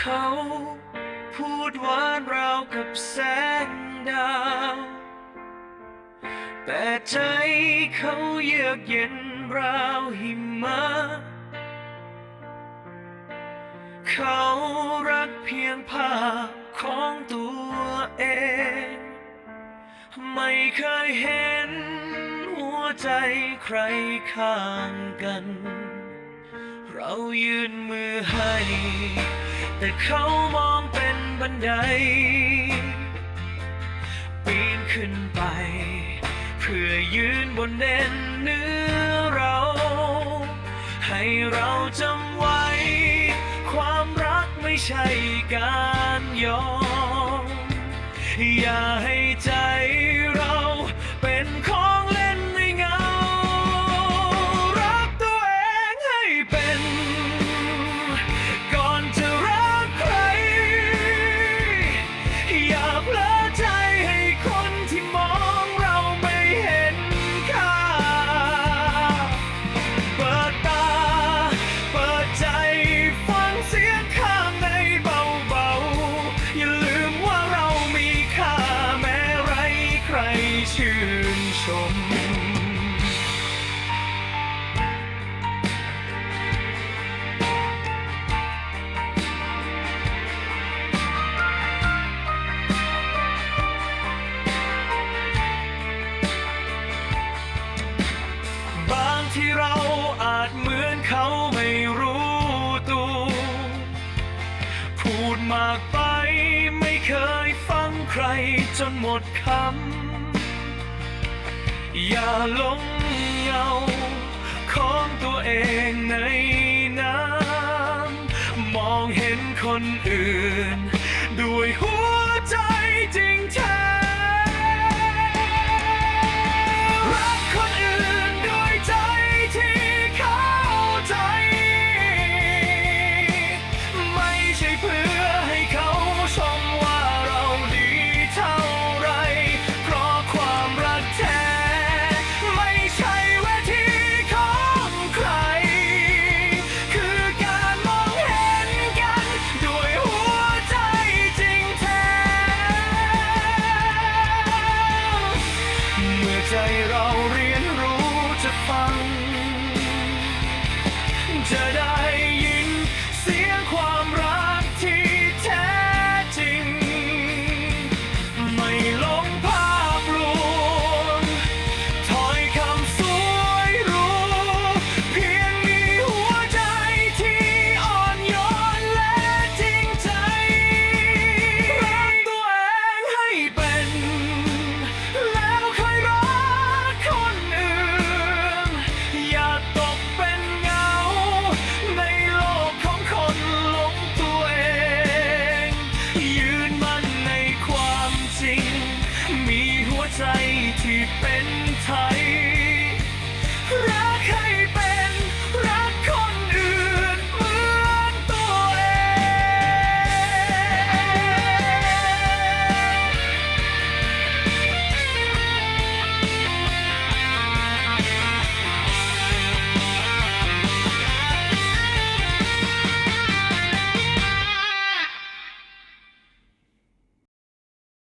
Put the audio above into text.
เขา พูดหวานราวกับแสงดาว แต่ใจเขาเยือกเย็นราวหิมะ เขารักเพียงภาพของตัวเอง ไม่เคยเห็นหัวใจใครข้างกัน เรายื่นมือให้ แต่เขามองเป็นบันได ปีนขึ้นไป เพื่อยืนบนเด่นเนื้อเรา ให้เราจำไว้ ความรักไม่ใช่การยอม อย่าให้ใจ ที่เราอาจเหมือนเขาไม่รู้ตัว พูดมากไปไม่เคยฟังใครจนหมดคำ อย่าหลงเงาของตัวเองในน้ำมองเห็นคนอื่น ด้วยหัวใจจริงแท้ Danger เป็นไทย